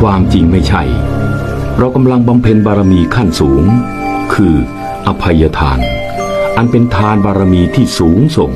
ความจริงไม่ใช่ เรากำลังบำเพ็ญบารมีขั้นสูง คืออภัยทาน อันเป็นทานบารมีที่สูงส่ง